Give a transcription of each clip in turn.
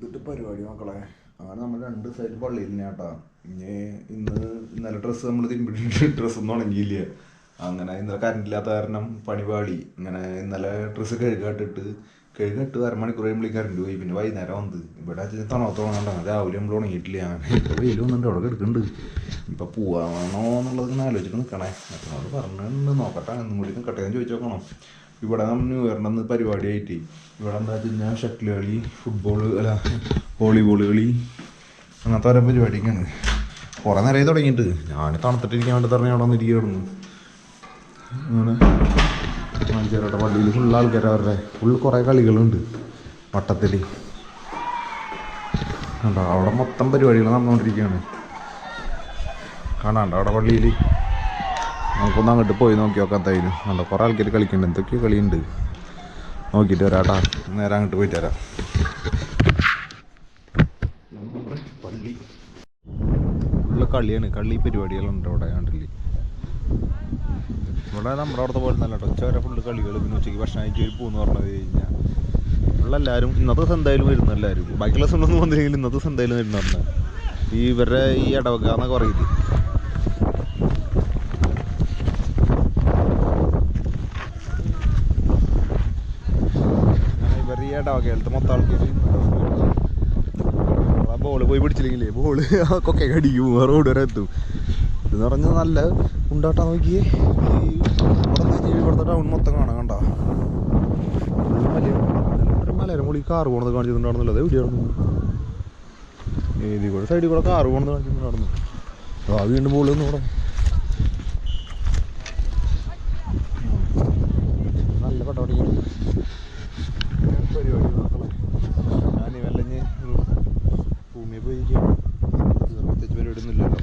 എന്തിട്ട് പരിപാടി മക്കളെ? അങ്ങനെ നമ്മൾ രണ്ട് സൈഡ് പള്ളിയിൽ തന്നെ കേട്ടാ ഇനി ഇന്ന് ഇന്നലെ ഡ്രസ്സ് നമ്മൾ തിരുമ്പിട്ട് ഡ്രസ്സൊന്നും ഉണങ്ങിയില്ല? അങ്ങനെ ഇന്നലെ കറണ്ട് ഇല്ലാത്ത കാരണം പണി പാളി. അങ്ങനെ ഇന്നലെ ഡ്രസ്സ് കഴുകാട്ടിട്ട് കഴുകിട്ട് അരമണിക്കൂർ കഴിയുമ്പോൾ കറണ്ട് പോയി. പിന്നെ വൈകുന്നേരം വന്നത് ഇവിടെ തണുത്തോണണ്ട രാവിലെ നമ്മൾ ഉണങ്ങിയിട്ടില്ല? ഇപ്പോൾ വെയിൽ വന്നിട്ട് അവിടെ കിടക്കുന്നുണ്ട്. ഇപ്പം പോവാണോ എന്നുള്ളത് ഇങ്ങനെ ആലോചിച്ചിട്ട് നിൽക്കണേ അപ്പോൾ പറഞ്ഞിട്ടുണ്ട് നോക്കട്ടെ. എന്നും കൂടി നിൽക്കട്ടെ എന്ന് ചോദിച്ചു നോക്കണം. ഇവിടെ ന്യൂ അന്ന് പരിപാടിയായിട്ട്. ഇവിടെ എന്താ വെച്ച് കഴിഞ്ഞാൽ ഷട്ടിൽ കളി ഫുട്ബോൾ അല്ല വോളിബോൾ കളി അങ്ങനത്തെ ഓരോ പരിപാടിയൊക്കെയാണ്. കുറേ നേരമായി തുടങ്ങിയിട്ട്. ഞാൻ തണുത്തിട്ടിരിക്കാൻ വേണ്ടി തന്നെ അവിടെ വന്നിരിക്കുന്നു അങ്ങനെ മഞ്ചേരിയുടെ പള്ളിയിൽ ഫുൾ ആൾക്കാർ അവരുടെ ഫുൾ കുറേ കളികളുണ്ട് വട്ടത്തിൽ കണ്ടോ അവിടെ മൊത്തം പരിപാടികൾ നടന്നുകൊണ്ടിരിക്കുകയാണ് കാണാണ്ട് അവിടെ പള്ളിയിൽ നമുക്കൊന്ന് അങ്ങോട്ട് പോയി നോക്കി നോക്കാൻ തൈരും കണ്ടോ കുറേ ആൾക്കാർ കളിക്കുന്നുണ്ട് എന്തൊക്കെയോ കളിയുണ്ട്. നോക്കിയിട്ട് വരാട്ടാ. നേരെ അങ്ങോട്ട് പോയിട്ട് വരാം. പള്ളി കളിയാണ്. കള്ളി പരിപാടികളുണ്ട് അവിടെ കണ്ടില്ലേ? ഇവിടെ നമ്മുടെ അവിടുത്തെ പോലെ നല്ല ഉച്ച വരെ ഫുള്ള് കളികൾ പിന്നെ ഉച്ചയ്ക്ക് ഭക്ഷണം ഒരു പൂന്ന് പറഞ്ഞത് കഴിഞ്ഞാൽ ഉള്ള എല്ലാവരും ഇന്നത്തെ ദിവസം എന്തായാലും വരുന്ന എല്ലാവരും ബാക്കിയുള്ള ദിവസം ഒന്നും വന്നില്ലെങ്കിൽ ഇന്നത്തെ ദിവസം എന്തായാലും വരുന്ന പറഞ്ഞാൽ ഈ ഇവരുടെ ഈ ഇടവക എന്നൊക്കെ പറയില്ലേ? അങ്ങനെ കേൾത്ത് മൊത്തം ആൾക്കാർ ബോൾ പോയി പിടിച്ചില്ലെങ്കിലേ ബോൾ കൊക്കെ കടിക്കും റോഡ് വരെ എത്തും. എന്ന് പറഞ്ഞാൽ നല്ല ഉണ്ടാട്ടാ നോക്കിയേ. ഈ ഇവിടെ ഇവിടുത്തെ ടൗൺ മൊത്തം കാണാൻ കണ്ട. മലയുടെ മുകളിൽ കാറ് പോണത് കാണിച്ചിട്ടുണ്ടായിരുന്നല്ലോ അത് എവിടെയായിരുന്നു? ഏതി കൂടെ സൈഡിൽ കൂടെ കാറ് പോണത് കാണിച്ചിട്ടുണ്ടായിരുന്നു. ആ വീണ്ടും ബോൾ ഒന്ന് ഇവിടെ. നല്ല പട്ടോടി പരിപാടി മക്കളെ ഞാൻ വെല്ലഞ്ഞ് ഭൂമിയെ പോയി ഇരിക്കുകയാണ്. വേറെ പ്രത്യേകിച്ച് പരിപാടി ഒന്നുമില്ലല്ലോ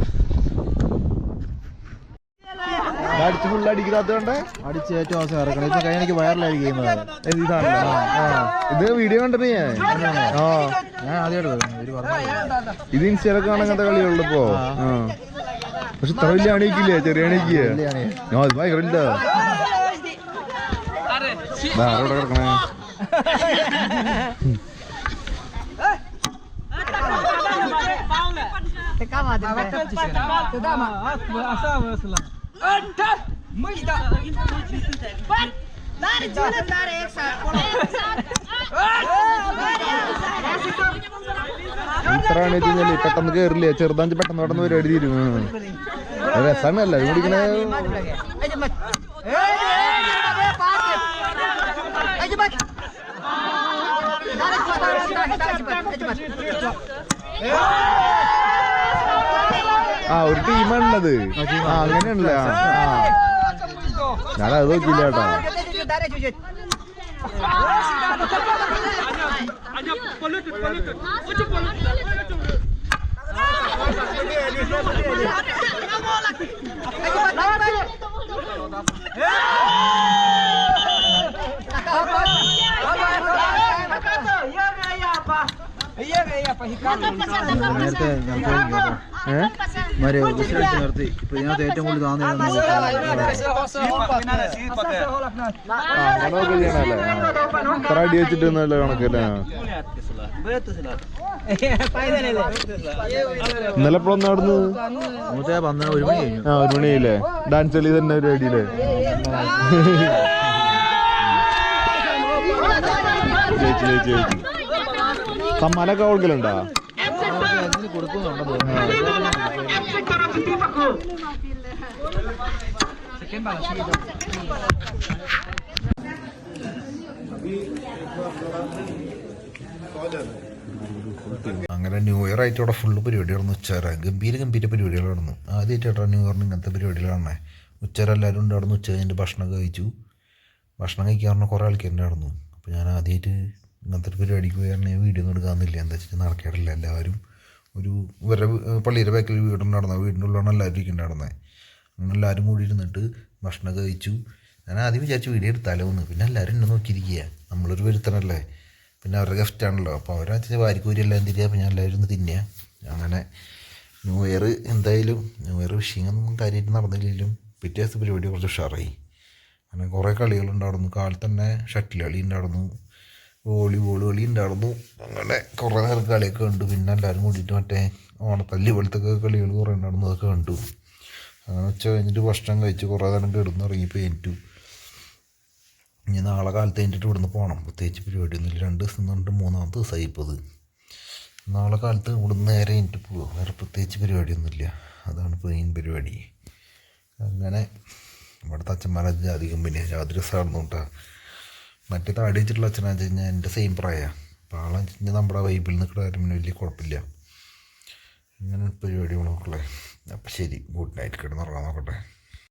അടിച്ച് ഫുള്ള് അടിക്കാത്ത കണ്ടേ? അടിച്ച് ഏറ്റവും അവസാനം ഇറക്കണം ഇപ്പൊ കഴിഞ്ഞ വയറിലായി ഗെയിം ഇത് ഇത് വീഡിയോ കണ്ടിട്ട് ഞാൻ? ആ. ഞാൻ ആദ്യമായിട്ട് ഇത് ഇൻസ്റ്റയിലൊക്കെ കാണാൻ അങ്ങനത്തെ ഇപ്പോ. പക്ഷെ ഇത്ര വലിയ അണിയിക്കില്ലേ? ചെറിയ അത് ഭയങ്കര ഇല്ല ആരോടെ കിടക്കണേ. ഇത്ര അണി കഴിഞ്ഞാൽ പെട്ടെന്ന് കേറില്ലേ? ചെറുതാഞ്ച് പെട്ടെന്ന് പെട്ടെന്ന് പരിപാടി തീരും. രസമല്ല അത് രസാണ് അല്ല ഇത് കുടിക്കണ ആ ഒരു ടീമാണുള്ളത്. ആ അങ്ങനെയാണല്ലേ? ആ അത് ഞാനത് നോക്കിയില്ല കേട്ടോ. നേരത്തെ മാര് വിസിലടിച്ച് നിർത്തി ഇപ്പൊ ഇതിനകത്ത് ഏറ്റവും കൂടുതൽ വെച്ചിട്ട്. ഇത്ര അടി പന്ത്രണ്ട് ഒരു മണി ആ ഒരു മണിയില്ലേ ഡാൻസ് കളി തന്നെ ഒരു അടിയില്ലേ ചേച്ചി ചേച്ചി ചേച്ചി കൊടുക്കുന്നുണ്ടെന്ന് തോന്നുന്നു അങ്ങനെ ന്യൂ ഇയർ ആയിട്ട് ഇവിടെ ഫുള്ള് പരിപാടി നടന്നു ഉച്ചവരെ ഗംഭീര ഗംഭീര പരിപാടികൾ നടന്നു. ആദ്യമായിട്ടാണ് ന്യൂ ഇയറിന് ഇങ്ങനത്തെ പരിപാടികളാണ് ഉച്ചവരെ എല്ലാവരും ഉണ്ട് അവിടെ ഉച്ച കഴിഞ്ഞിട്ട് ഭക്ഷണം കഴിച്ചു. ഭക്ഷണം കഴിക്കാൻ പറഞ്ഞാൽ കുറേ ആൾക്കാരുണ്ടായിരുന്നു അപ്പോൾ ഞാൻ ആദ്യമായിട്ട് ഇങ്ങനത്തെ ഒരു പരിപാടിക്ക് പോയി പറഞ്ഞാൽ വീഡിയോ ഒന്നും എടുക്കാമെന്നില്ല എന്താ വെച്ചിട്ട് നടക്കാറില്ല. എല്ലാവരും ഒരു ഇവരുടെ പള്ളിയുടെ ബാക്കിൽ വീടുണ്ടായിരുന്നത് വീടിന്റെ ഉള്ളിലാണ് എല്ലാവരും ഇരിക്കുന്നത് നടന്നത് അങ്ങനെ എല്ലാവരും കൂടി ഇരുന്നിട്ട് ഭക്ഷണം കഴിച്ചു. ഞാൻ ആദ്യം വിചാരിച്ചു വീഡിയോ എടുത്താലോ എന്ന് പിന്നെ എല്ലാവരും എന്നെ നോക്കിയിരിക്കുക. നമ്മളൊരു വരുത്തനല്ലേ പിന്നെ അവരുടെ ആണല്ലോ. അപ്പോൾ അവരാ വാരിക്കൂരി എല്ലാം തിരിയുക അപ്പോൾ ഞാൻ എല്ലാവരും ഒന്ന് തിന്നുക അങ്ങനെ ന്യൂ ഇയർ എന്തായാലും ന്യൂ ഇയർ വിഷയങ്ങളൊന്നും കാര്യമായിട്ട് നടന്നില്ലെങ്കിലും പിറ്റേ ദിവസത്തെ പരിപാടി കുറച്ച് ഉഷാറായി. അങ്ങനെ കുറേ കളികളുണ്ടായിരുന്നു കാലത്ത് തന്നെ ഷട്ടിൽ കളി ഉണ്ടായിരുന്നു. വോളിബോൾ കളി ഉണ്ടായിരുന്നു. അങ്ങനെ കുറേ നേരം കളിയൊക്കെ കണ്ടു. പിന്നെ എല്ലാവരും കൂടിയിട്ട് മറ്റേ ഓണത്തല്ലി പോലത്തെ കളികൾ കുറേ ഉണ്ടായിരുന്നു. അതൊക്കെ കണ്ടു. അങ്ങനെ ഉച്ച കഴിഞ്ഞിട്ട് ഭക്ഷണം കഴിച്ച് കുറേ നേരം കിടന്നുറങ്ങി പെയിന്റു ഇനി നാളെ കാലത്ത് കഴിഞ്ഞിട്ട് ഇവിടുന്ന് പോകണം പ്രത്യേകിച്ച് പരിപാടിയൊന്നുമില്ല രണ്ട് ദിവസം നിന്നിട്ട് മൂന്നാമത്തെ ദിവസമായി ഇപ്പോൾ അത്. നാളെ കാലത്ത് ഇവിടുന്ന് നേരെ കഴിഞ്ഞിട്ട് പോകും വേറെ പ്രത്യേകിച്ച് പരിപാടിയൊന്നുമില്ല അതാണ് മെയിൻ പരിപാടി. അങ്ങനെ ഇവിടുത്തെ അച്ഛന്മാരെ ജാതി കമ്പനി ജാതി രസമായിരുന്നു കേട്ടോ. മറ്റേ താടി വെച്ചിട്ടുള്ള അച്ഛനാന്ന് വെച്ച് കഴിഞ്ഞാൽ എന്റെ സെയിം പ്രായമാണ് അപ്പോൾ ആളെ വെച്ച് നമ്മുടെ വൈബിൽ നിൽക്കുന്ന കാര്യം പിന്നെ വലിയ കുഴപ്പമില്ല. ഇങ്ങനെ പരിപാടി നോക്കല്ലേ അപ്പോൾ ശരി ഗുഡ് നൈറ്റ് കിടന്നുറങ്ങാൻ നോക്കട്ടെ.